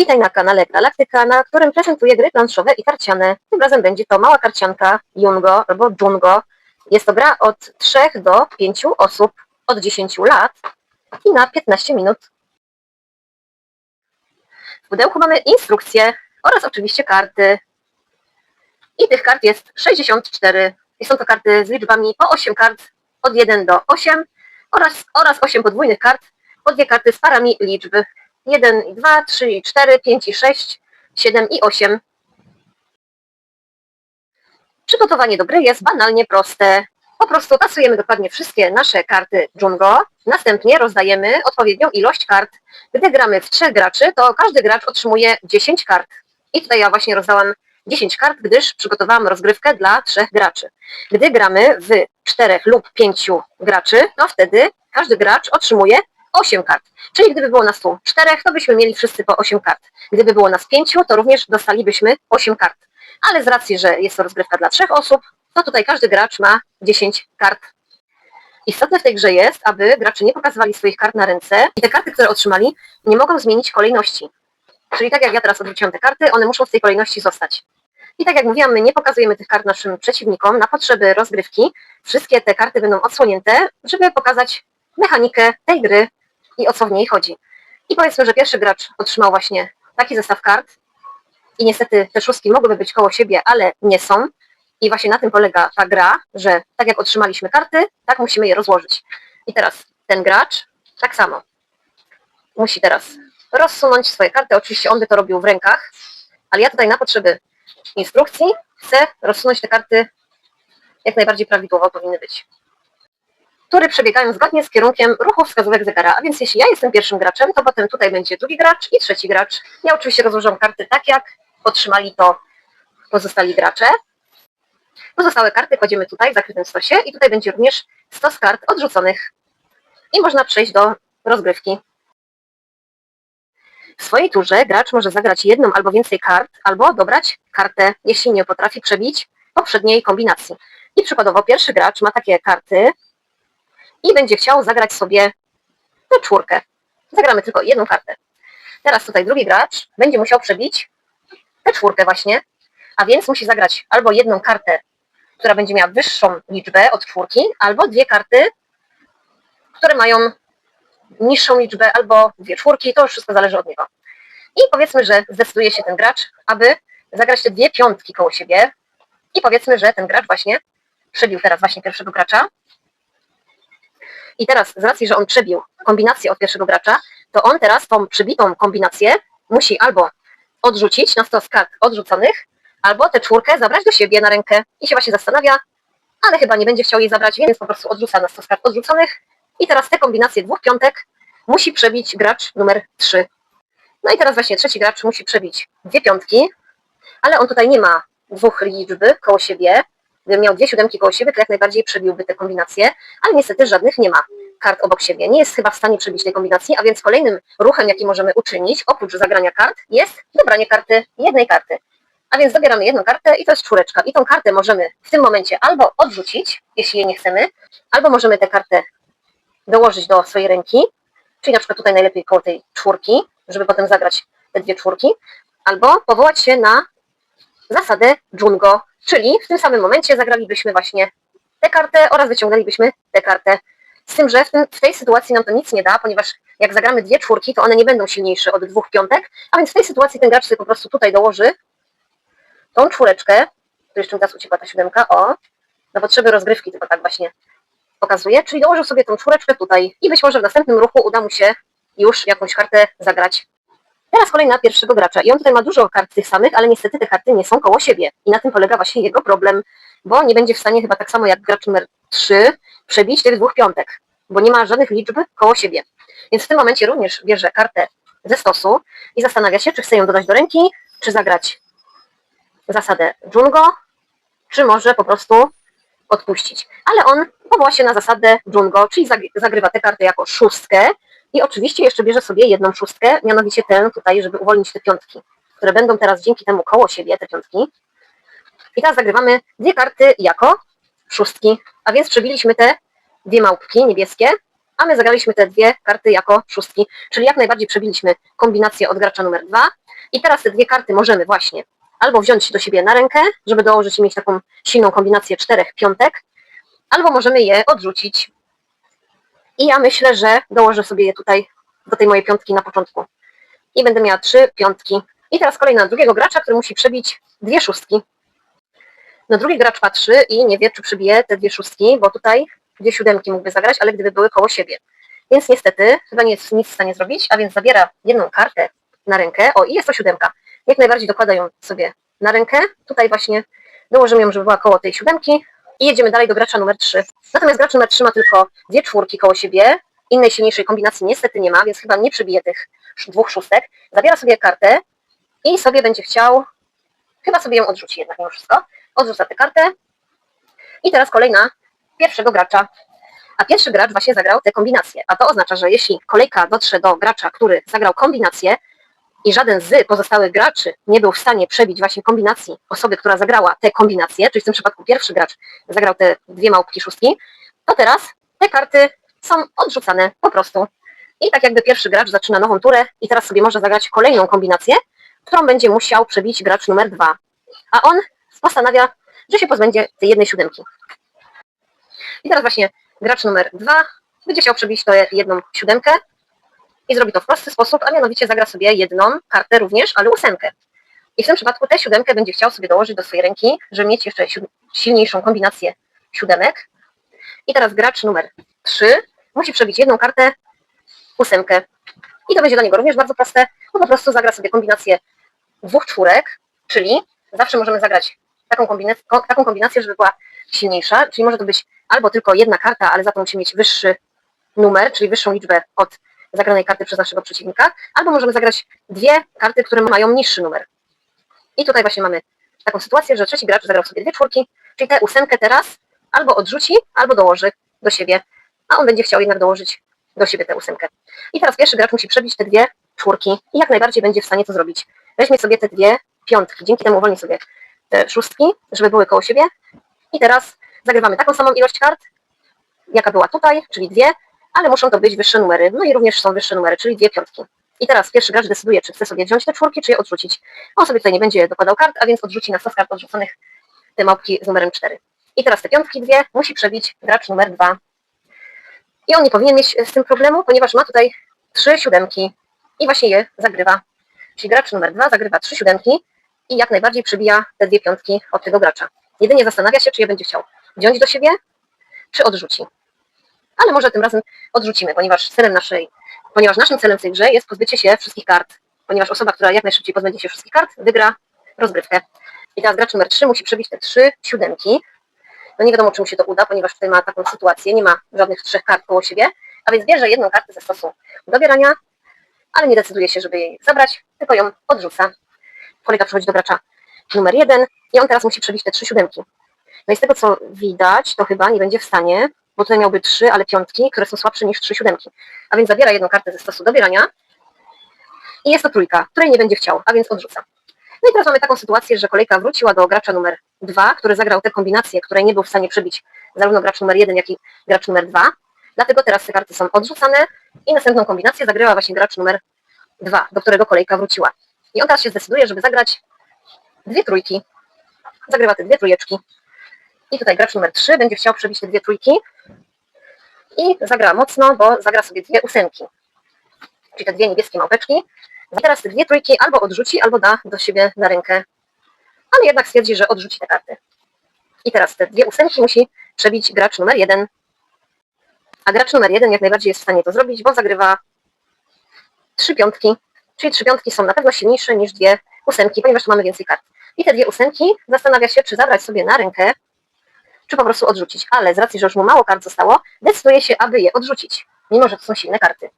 Witaj na kanale Galaktyka, na którym prezentuję gry planszowe i karciane. Tym razem będzie to mała karcianka Jungo albo Jungo. Jest to gra od 3 do 5 osób od 10 lat i na 15 minut. W pudełku mamy instrukcje oraz oczywiście karty. I tych kart jest 64. I są to karty z liczbami po 8 kart od 1 do 8 oraz, oraz 8 podwójnych kart po dwie karty z parami liczby 1 i 2, 3 i 4, 5 i 6, 7 i 8. Przygotowanie do gry jest banalnie proste. Po prostu tasujemy dokładnie wszystkie nasze karty Jungo, następnie rozdajemy odpowiednią ilość kart. Gdy gramy w trzech graczy, to każdy gracz otrzymuje 10 kart. I tutaj ja właśnie rozdałam 10 kart, gdyż przygotowałam rozgrywkę dla trzech graczy. Gdy gramy w czterech lub pięciu graczy, to wtedy każdy gracz otrzymuje 8 kart. Czyli gdyby było nas tu czterech, to byśmy mieli wszyscy po 8 kart. Gdyby było nas pięciu, to również dostalibyśmy 8 kart. Ale z racji, że jest to rozgrywka dla trzech osób, to tutaj każdy gracz ma 10 kart. Istotne w tej grze jest, aby gracze nie pokazywali swoich kart na ręce i te karty, które otrzymali, nie mogą zmienić kolejności. Czyli tak jak ja teraz odwróciłam te karty, one muszą w tej kolejności zostać. I tak jak mówiłam, my nie pokazujemy tych kart naszym przeciwnikom na potrzeby rozgrywki. Wszystkie te karty będą odsłonięte, żeby pokazać mechanikę tej gry i o co w niej chodzi. I powiedzmy, że pierwszy gracz otrzymał właśnie taki zestaw kart i niestety te szóstki mogłyby być koło siebie, ale nie są. I właśnie na tym polega ta gra, że tak jak otrzymaliśmy karty, tak musimy je rozłożyć. I teraz ten gracz tak samo musi teraz rozsunąć swoje karty. Oczywiście on by to robił w rękach, ale ja tutaj na potrzeby instrukcji chcę rozsunąć te karty jak najbardziej prawidłowo powinny być. Tury przebiegają zgodnie z kierunkiem ruchu wskazówek zegara, a więc jeśli ja jestem pierwszym graczem, to potem tutaj będzie drugi gracz i trzeci gracz. Ja oczywiście rozłożę karty tak, jak otrzymali to pozostali gracze. Pozostałe karty kładziemy tutaj w zakrytym stosie i tutaj będzie również stos kart odrzuconych. I można przejść do rozgrywki. W swojej turze gracz może zagrać jedną albo więcej kart, albo dobrać kartę, jeśli nie potrafi przebić poprzedniej kombinacji. I przykładowo pierwszy gracz ma takie karty i będzie chciał zagrać sobie tę czwórkę. Zagramy tylko jedną kartę. Teraz tutaj drugi gracz będzie musiał przebić tę czwórkę właśnie, a więc musi zagrać albo jedną kartę, która będzie miała wyższą liczbę od czwórki, albo dwie karty, które mają niższą liczbę, albo dwie czwórki, to już wszystko zależy od niego. I powiedzmy, że zdecyduje się ten gracz, aby zagrać te dwie piątki koło siebie. I powiedzmy, że ten gracz właśnie przebił teraz właśnie pierwszego gracza. I teraz z racji, że on przebił kombinację od pierwszego gracza, to on teraz tą przybitą kombinację musi albo odrzucić na stos kart odrzuconych, albo tę czwórkę zabrać do siebie na rękę i się właśnie zastanawia, ale chyba nie będzie chciał jej zabrać, więc po prostu odrzuca na stos kart odrzuconych. I teraz te kombinacje dwóch piątek musi przebić gracz numer 3. No i teraz właśnie trzeci gracz musi przebić dwie piątki, ale on tutaj nie ma dwóch liczby koło siebie. Gdyby miał dwie siódemki koło siebie, to jak najbardziej przebiłby te kombinacje, ale niestety żadnych nie ma kart obok siebie. Nie jest chyba w stanie przebić tej kombinacji, a więc kolejnym ruchem, jaki możemy uczynić, oprócz zagrania kart, jest dobranie karty, jednej karty. A więc dobieramy jedną kartę i to jest czwóreczka. I tą kartę możemy w tym momencie albo odrzucić, jeśli jej nie chcemy, albo możemy tę kartę dołożyć do swojej ręki, czyli na przykład tutaj najlepiej koło tej czwórki, żeby potem zagrać te dwie czwórki, albo powołać się na zasadę Jungo, czyli w tym samym momencie zagralibyśmy właśnie tę kartę oraz wyciągnęlibyśmy tę kartę. Z tym, że w, tym, w tej sytuacji nam to nic nie da, ponieważ jak zagramy dwie czwórki, to one nie będą silniejsze od dwóch piątek, a więc w tej sytuacji ten gracz sobie po prostu tutaj dołoży tą czwóreczkę, tu jeszcze teraz uciekła ta siódemka, o, na potrzeby rozgrywki tylko tak właśnie pokazuje, czyli dołożył sobie tą czwóreczkę tutaj i być może w następnym ruchu uda mu się już jakąś kartę zagrać. Teraz kolej na pierwszego gracza i on tutaj ma dużo kart tych samych, ale niestety te karty nie są koło siebie i na tym polega właśnie jego problem, bo nie będzie w stanie chyba tak samo jak gracz numer 3 przebić tych dwóch piątek, bo nie ma żadnych liczb koło siebie. Więc w tym momencie również bierze kartę ze stosu i zastanawia się, czy chce ją dodać do ręki, czy zagrać zasadę Jungo, czy może po prostu odpuścić. Ale on powoła się na zasadę Jungo, czyli zagrywa tę kartę jako szóstkę i oczywiście jeszcze bierze sobie jedną szóstkę, mianowicie tę tutaj, żeby uwolnić te piątki, które będą teraz dzięki temu koło siebie, te piątki. I teraz zagrywamy dwie karty jako szóstki, a więc przebiliśmy te dwie małpki niebieskie, a my zagraliśmy te dwie karty jako szóstki, czyli jak najbardziej przebiliśmy kombinację od gracza numer dwa, I teraz te dwie karty możemy właśnie albo wziąć do siebie na rękę, żeby dołożyć i mieć taką silną kombinację czterech piątek, albo możemy je odrzucić. I ja myślę, że dołożę sobie je tutaj do tej mojej piątki na początku. I będę miała trzy piątki. I teraz kolej na drugiego gracza, który musi przebić dwie szóstki. No drugi gracz patrzy i nie wie, czy przybije te dwie szóstki, bo tutaj dwie siódemki mógłby zagrać, ale gdyby były koło siebie. Więc niestety chyba nie jest nic w stanie zrobić, a więc zabiera jedną kartę na rękę. O, i jest to siódemka. Jak najbardziej dokłada ją sobie na rękę. Tutaj właśnie dołożymy ją, żeby była koło tej siódemki. I jedziemy dalej do gracza numer 3. Natomiast gracz numer 3 ma tylko dwie czwórki koło siebie. Innej silniejszej kombinacji niestety nie ma, więc chyba nie przybije tych dwóch szóstek. Zabiera sobie kartę i sobie będzie chciał, chyba sobie ją odrzuci jednak mimo wszystko. Odrzuca tę kartę. I teraz kolej na pierwszego gracza. A pierwszy gracz właśnie zagrał tę kombinację. A to oznacza, że jeśli kolejka dotrze do gracza, który zagrał kombinację i żaden z pozostałych graczy nie był w stanie przebić właśnie kombinacji osoby, która zagrała tę kombinację, czyli w tym przypadku pierwszy gracz zagrał te dwie małpki szóstki, to teraz te karty są odrzucane po prostu. I tak jakby pierwszy gracz zaczyna nową turę i teraz sobie może zagrać kolejną kombinację, którą będzie musiał przebić gracz numer dwa. A on postanawia, że się pozbędzie tej jednej siódemki. I teraz właśnie gracz numer dwa będzie chciał przebić tę jedną siódemkę i zrobi to w prosty sposób, a mianowicie zagra sobie jedną kartę również, ale ósemkę. I w tym przypadku tę siódemkę będzie chciał sobie dołożyć do swojej ręki, żeby mieć jeszcze silniejszą kombinację siódemek. I teraz gracz numer 3 musi przebić jedną kartę ósemkę. I to będzie dla niego również bardzo proste, bo po prostu zagra sobie kombinację dwóch czwórek, czyli zawsze możemy zagrać taką, kombinację, taką kombinację, żeby była silniejsza, czyli może to być albo tylko jedna karta, ale za to musi mieć wyższy numer, czyli wyższą liczbę od zagranej karty przez naszego przeciwnika, albo możemy zagrać dwie karty, które mają niższy numer. I tutaj właśnie mamy taką sytuację, że trzeci gracz zagrał sobie dwie czwórki, czyli tę ósemkę teraz albo odrzuci, albo dołoży do siebie, a on będzie chciał jednak dołożyć do siebie tę ósemkę. I teraz pierwszy gracz musi przebić te dwie czwórki i jak najbardziej będzie w stanie to zrobić. Weźmie sobie te dwie piątki, dzięki temu uwolni sobie te szóstki, żeby były koło siebie. I teraz zagrywamy taką samą ilość kart, jaka była tutaj, czyli dwie, ale muszą to być wyższe numery. No i również są wyższe numery, czyli dwie piątki. I teraz pierwszy gracz decyduje, czy chce sobie wziąć te czwórki, czy je odrzucić. On sobie tutaj nie będzie dokładał kart, a więc odrzuci na stos kart odrzuconych te małpki z numerem 4. I teraz te piątki dwie musi przebić gracz numer 2. I on nie powinien mieć z tym problemu, ponieważ ma tutaj trzy siódemki i właśnie je zagrywa. Czyli gracz numer 2 zagrywa trzy siódemki i jak najbardziej przebija te dwie piątki od tego gracza. Jedynie zastanawia się, czy je będzie chciał wziąć do siebie, czy odrzuci. Ale może tym razem odrzucimy, ponieważ celem naszej, ponieważ naszym celem w tej grze jest pozbycie się wszystkich kart. Ponieważ osoba, która jak najszybciej pozbędzie się wszystkich kart, wygra rozgrywkę. I teraz gracz numer 3 musi przebić te trzy siódemki. No nie wiadomo, czy mu się to uda, ponieważ tutaj ma taką sytuację, nie ma żadnych trzech kart koło siebie, a więc bierze jedną kartę ze stosu dobierania, ale nie decyduje się, żeby jej zabrać, tylko ją odrzuca. Kolejka przechodzi do gracza numer jeden i on teraz musi przebić te trzy siódemki. No i z tego co widać, to chyba nie będzie w stanie, bo tutaj miałby trzy, ale piątki, które są słabsze niż trzy siódemki. A więc zabiera jedną kartę ze stosu dobierania i jest to trójka, której nie będzie chciał, a więc odrzuca. No i teraz mamy taką sytuację, że kolejka wróciła do gracza numer dwa, który zagrał tę kombinację, której nie był w stanie przebić zarówno gracz numer jeden, jak i gracz numer dwa. Dlatego teraz te karty są odrzucane i następną kombinację zagrywa właśnie gracz numer dwa, do którego kolejka wróciła. I on teraz się zdecyduje, żeby zagrać dwie trójki. Zagrywa te dwie trójeczki. I tutaj gracz numer 3 będzie chciał przebić te dwie trójki i zagra mocno, bo zagra sobie dwie ósemki. Czyli te dwie niebieskie małpeczki. A teraz te dwie trójki albo odrzuci, albo da do siebie na rękę. Ale jednak stwierdzi, że odrzuci te karty. I teraz te dwie ósemki musi przebić gracz numer 1. A gracz numer 1 jak najbardziej jest w stanie to zrobić, bo zagrywa trzy piątki. Czyli trzy piątki są na pewno silniejsze niż dwie ósemki, ponieważ tu mamy więcej kart. I te dwie ósemki zastanawia się, czy zabrać sobie na rękę, czy po prostu odrzucić. Ale z racji, że już mu mało kart zostało, decyduje się, aby je odrzucić, mimo że to są silne karty.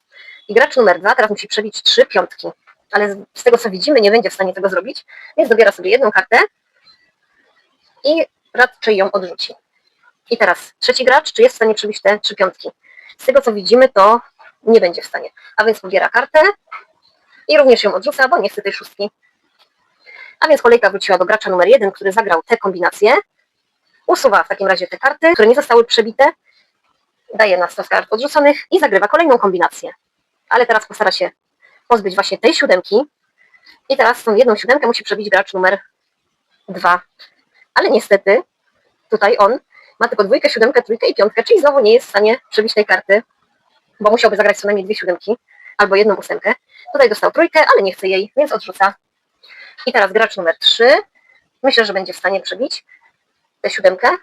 I gracz numer dwa teraz musi przebić trzy piątki. Ale z- tego co widzimy, nie będzie w stanie tego zrobić, więc dobiera sobie jedną kartę i raczej ją odrzuci. I teraz trzeci gracz, czy jest w stanie przebić te trzy piątki? Z tego co widzimy, to nie będzie w stanie. A więc pobiera kartę i również ją odrzuca, bo nie chce tej szóstki. A więc kolejka wróciła do gracza numer jeden, który zagrał tę kombinację. Usuwa w takim razie te karty, które nie zostały przebite, daje na stos kart odrzuconych i zagrywa kolejną kombinację. Ale teraz postara się pozbyć właśnie tej siódemki I teraz tą jedną siódemkę musi przebić gracz numer dwa. Ale niestety tutaj on ma tylko dwójkę, siódemkę, trójkę i piątkę, czyli znowu nie jest w stanie przebić tej karty, bo musiałby zagrać co najmniej dwie siódemki albo jedną ósemkę. Tutaj dostał trójkę, ale nie chce jej, więc odrzuca. I teraz gracz numer trzy. Myślę, że będzie w stanie przebić tę siódemkę.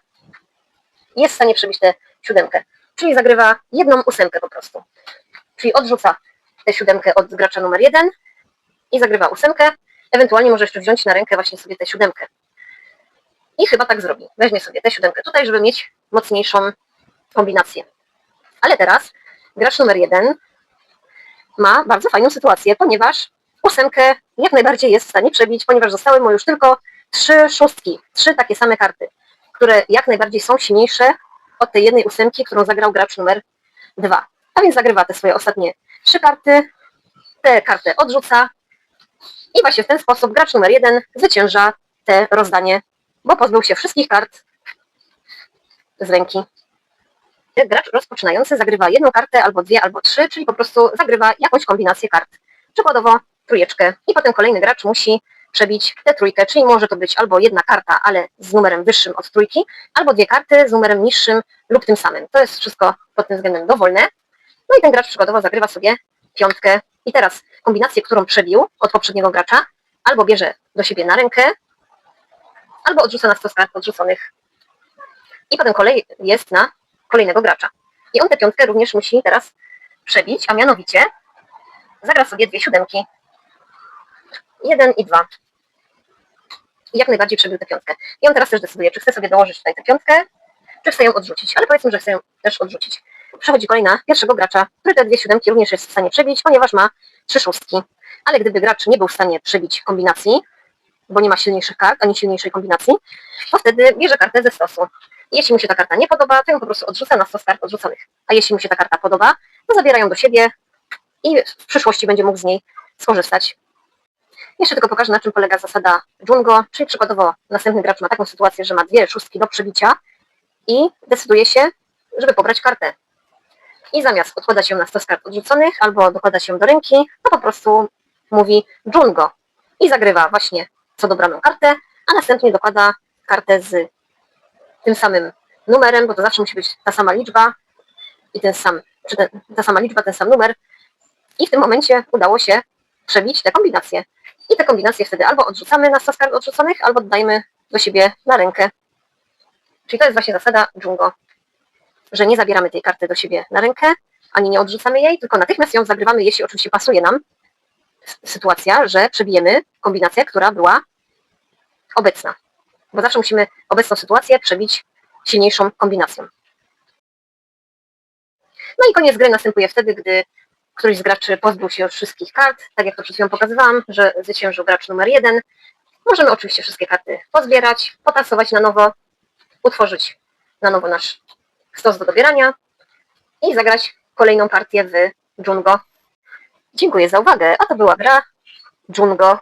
Jest w stanie przebić tę siódemkę, czyli zagrywa jedną ósemkę po prostu. Czyli odrzuca tę siódemkę od gracza numer jeden i zagrywa ósemkę. Ewentualnie może jeszcze wziąć na rękę właśnie sobie tę siódemkę. I chyba tak zrobi. Weźmie sobie tę siódemkę tutaj, żeby mieć mocniejszą kombinację. Ale teraz gracz numer jeden ma bardzo fajną sytuację, ponieważ ósemkę jak najbardziej jest w stanie przebić, ponieważ zostały mu już tylko trzy szóstki, trzy takie same karty, które jak najbardziej są silniejsze od tej jednej ósemki, którą zagrał gracz numer dwa. A więc zagrywa te swoje ostatnie trzy karty, tę kartę odrzuca i właśnie w ten sposób gracz numer jeden zwycięża te rozdanie, bo pozbył się wszystkich kart z ręki. Gracz rozpoczynający zagrywa jedną kartę, albo dwie, albo trzy, czyli po prostu zagrywa jakąś kombinację kart. Przykładowo trójeczkę i potem kolejny gracz musi przebić tę trójkę, czyli może to być albo jedna karta, ale z numerem wyższym od trójki, albo dwie karty z numerem niższym lub tym samym. To jest wszystko pod tym względem dowolne. No i ten gracz przykładowo zagrywa sobie piątkę i teraz kombinację, którą przebił od poprzedniego gracza, albo bierze do siebie na rękę, albo odrzuca na stos kart odrzuconych. I potem kolej jest na kolejnego gracza. I on tę piątkę również musi teraz przebić, a mianowicie zagra sobie dwie siódemki. Jeden i dwa. I jak najbardziej przebił tę piątkę. I on teraz też decyduje, czy chce sobie dołożyć tutaj tę piątkę, czy chce ją odrzucić. Ale powiedzmy, że chce ją też odrzucić. Przechodzi kolej na pierwszego gracza, który te dwie siódemki również jest w stanie przebić, ponieważ ma trzy szóstki. Ale gdyby gracz nie był w stanie przebić kombinacji, bo nie ma silniejszych kart, ani silniejszej kombinacji, to wtedy bierze kartę ze stosu. Jeśli mu się ta karta nie podoba, to ją po prostu odrzuca na stos kart odrzuconych. A jeśli mu się ta karta podoba, to zabiera ją do siebie i w przyszłości będzie mógł z niej skorzystać. Jeszcze tylko pokażę, na czym polega zasada Jungo, czyli przykładowo następny gracz ma taką sytuację, że ma dwie szóstki do przebicia i decyduje się, żeby pobrać kartę. I zamiast odkładać ją na stos kart odrzuconych albo dokładać ją do ręki, to po prostu mówi Jungo i zagrywa właśnie co dobraną kartę, a następnie dokłada kartę z tym samym numerem, bo to zawsze musi być ta sama liczba i ten sam, czy ten, ta sama liczba, ten sam numer. I w tym momencie udało się przebić te kombinacje. I te kombinacje wtedy albo odrzucamy na stos kart odrzuconych, albo dodajemy do siebie na rękę. Czyli to jest właśnie zasada Jungo, że nie zabieramy tej karty do siebie na rękę, ani nie odrzucamy jej, tylko natychmiast ją zagrywamy, jeśli oczywiście pasuje nam sytuacja, że przebijemy kombinację, która była obecna. Bo zawsze musimy obecną sytuację przebić silniejszą kombinacją. No i koniec gry następuje wtedy, gdy któryś z graczy pozbył się już wszystkich kart, tak jak to przed chwilą pokazywałam, że zwyciężył gracz numer jeden. Możemy oczywiście wszystkie karty pozbierać, potasować na nowo, utworzyć na nowo nasz stos do dobierania i zagrać kolejną partię w Jungo. Dziękuję za uwagę, a to była gra Jungo